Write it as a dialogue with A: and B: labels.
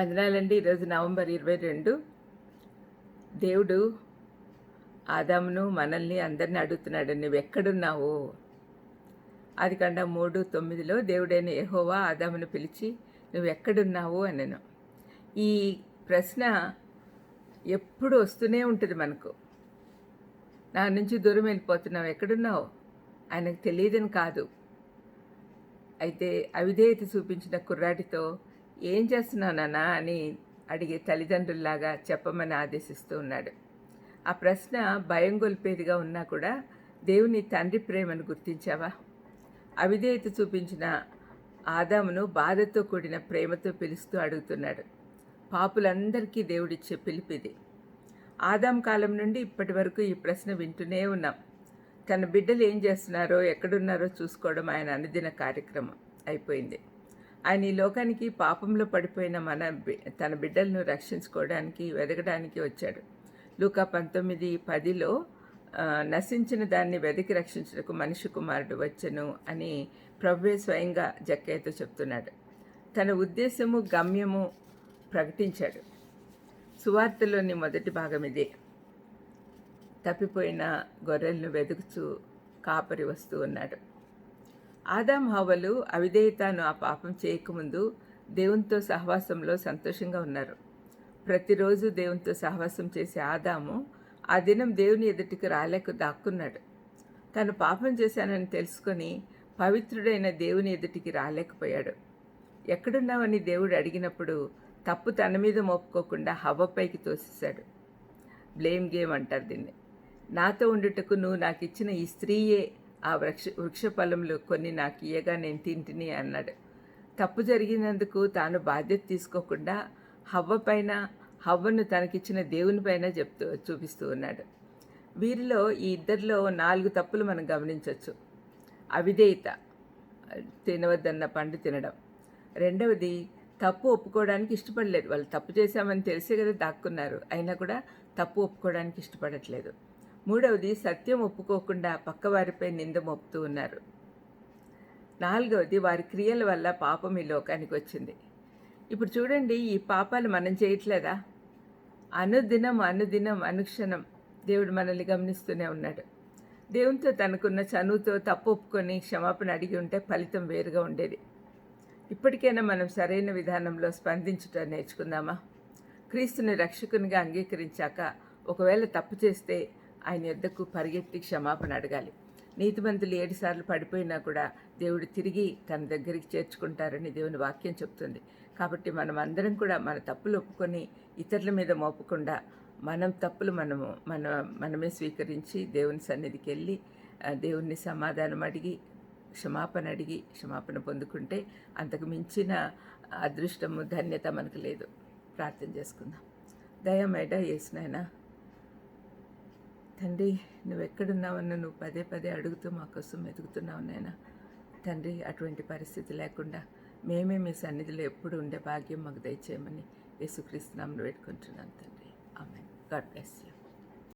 A: వందనాలండి ఈరోజు నవంబర్ ఇరవై రెండు. దేవుడు ఆదామును మనల్ని అందరిని అడుగుతున్నాడు నువ్వు ఎక్కడున్నావు? అది కండ మూడు తొమ్మిదిలో దేవుడైన ఎహోవా ఆదామును పిలిచి నువ్వు ఎక్కడున్నావు? అనను. ఈ ప్రశ్న ఎప్పుడు వస్తూనే ఉంటుంది మనకు. నా నుంచి దూరం వెళ్ళిపోతున్నావు ఎక్కడున్నావు? ఆయనకు తెలియదని కాదు. అయితే అవిధేయత చూపించిన కుర్రాడితో ఏం చేస్తున్నావు నాన్న అని అడిగే తల్లిదండ్రుల్లాగా చెప్పమని ఆదేశిస్తూ ఉన్నాడు. ఆ ప్రశ్న భయం గొల్పేదిగా ఉన్నా కూడా దేవుని తండ్రి ప్రేమను గుర్తించావా? అవిధేయత చూపించిన ఆదామును బాధతో కూడిన ప్రేమతో పిలుస్తూ అడుగుతున్నాడు. పాపులందరికీ దేవుడిచ్చే పిలిపిది ఆదాం కాలం నుండి ఇప్పటి వరకు ఈ ప్రశ్న వింటూనే ఉన్నాం. తన బిడ్డలు ఏం చేస్తున్నారో ఎక్కడున్నారో చూసుకోవడం ఆయన అనుదిన కార్యక్రమం. అయిపోయింది. ఆయన ఈ లోకానికి పాపంలో పడిపోయిన మన తన బిడ్డలను రక్షించుకోవడానికి వెదకడానికి వచ్చాడు. లూకా పంతొమ్మిది పదిలో నశించిన దాన్ని వెతికి రక్షించడానికి మనిషి కుమారుడు వచ్చెను అని ప్రభువే స్వయంగా జక్కయ్యతో చెప్తున్నాడు. తన ఉద్దేశము గమ్యము ప్రకటించాడు. సువార్తలోని మొదటి భాగం ఇదే. తప్పిపోయిన గొర్రెలను వెతుకుచూ కాపరి వస్తూ ఉన్నాడు. ఆదాం హవ్వలు అవిధేయతను ఆ పాపం చేయకముందు దేవునితో సహవాసంలో సంతోషంగా ఉన్నారు. ప్రతిరోజు దేవునితో సహవాసం చేసే ఆదాము ఆ దినం దేవుని ఎదుటికి రాలేక దాక్కున్నాడు. తను పాపం చేశానని తెలుసుకొని పవిత్రుడైన దేవుని ఎదుటికి రాలేకపోయాడు. ఎక్కడున్నావని దేవుడు అడిగినప్పుడు తప్పు తన మీద మోపుకోకుండా హవ్వపైకి తోసేశాడు. బ్లేమ్ గేమ్ అంటారు దీన్ని. నాతో ఉండుటకు నువ్వు నాకు ఇచ్చిన ఈ స్త్రీయే ఆ వృక్ష వృక్ష కొన్ని నాకు ఇయ్యగా నేను తింటిని అన్నాడు. తప్పు జరిగినందుకు తాను బాధ్యత తీసుకోకుండా హవ్వ పైన హవ్వను తనకిచ్చిన దేవుని పైన చెప్తూ చూపిస్తూ ఉన్నాడు. వీరిలో ఈ ఇద్దరిలో నాలుగు తప్పులు మనం గమనించవచ్చు అవిధేయత తినవద్దన్న పండు తినడం. రెండవది తప్పు ఒప్పుకోవడానికి ఇష్టపడలేదు. వాళ్ళు తప్పు చేశామని తెలిసే కదా దాక్కున్నారు. అయినా కూడా తప్పు ఒప్పుకోవడానికి ఇష్టపడట్లేదు. మూడవది సత్యం ఒప్పుకోకుండా పక్కవారిపై నింద మోపుతూ ఉన్నారు. నాలుగవది వారి క్రియల వల్ల పాపం ఈ లోకానికి వచ్చింది. ఇప్పుడు చూడండి ఈ పాపాలు మనం చేయట్లేదా? అనుదినం అనుదినం అనుక్షణం దేవుడు మనల్ని గమనిస్తూనే ఉన్నాడు. దేవునితో తనకున్న చనువుతో తప్పు ఒప్పుకొని క్షమాపణ అడిగి ఉంటే ఫలితం వేరుగా ఉండేది. ఇప్పటికైనా మనం సరైన విధానంలో స్పందించుట నేర్చుకుందామా? క్రీస్తుని రక్షకునిగా అంగీకరించాక ఒకవేళ తప్పు చేస్తే ఆయన యొద్దకు పరిగెత్తి క్షమాపణ అడగాలి. నీతిమంతులు ఏడుసార్లు పడిపోయినా కూడా దేవుడు తిరిగి తన దగ్గరికి చేర్చుకుంటారని దేవుని వాక్యం చెప్తుంది. కాబట్టి మనం అందరం కూడా మన తప్పులు ఒప్పుకొని ఇతరుల మీద మోపకుండా మనం తప్పులు మనము మన మనమే స్వీకరించి దేవుని సన్నిధికి వెళ్ళి దేవుణ్ణి దేవుని సమాధానం అడిగి క్షమాపణ అడిగి క్షమాపణ పొందుకుంటే అంతకు మించిన అదృష్టము ధన్యత మనకు లేదు. ప్రార్థన చేసుకుందాం. దయమేడ ఏసునైనా తండ్రి నువ్వు ఎక్కడున్నావన్న నువ్వు పదే పదే అడుగుతూ మా కోసం ఎదుగుతున్నావు నాయనా. తండ్రి అటువంటి పరిస్థితి లేకుండా మేమే మీ సన్నిధిలో ఎప్పుడు ఉండే భాగ్యం మాకు దయచేయమని యేసుక్రీస్తునామను పెట్టుకుంటున్నాను తండ్రి. ఆమె గాడ్ బ్లెస్ యూ.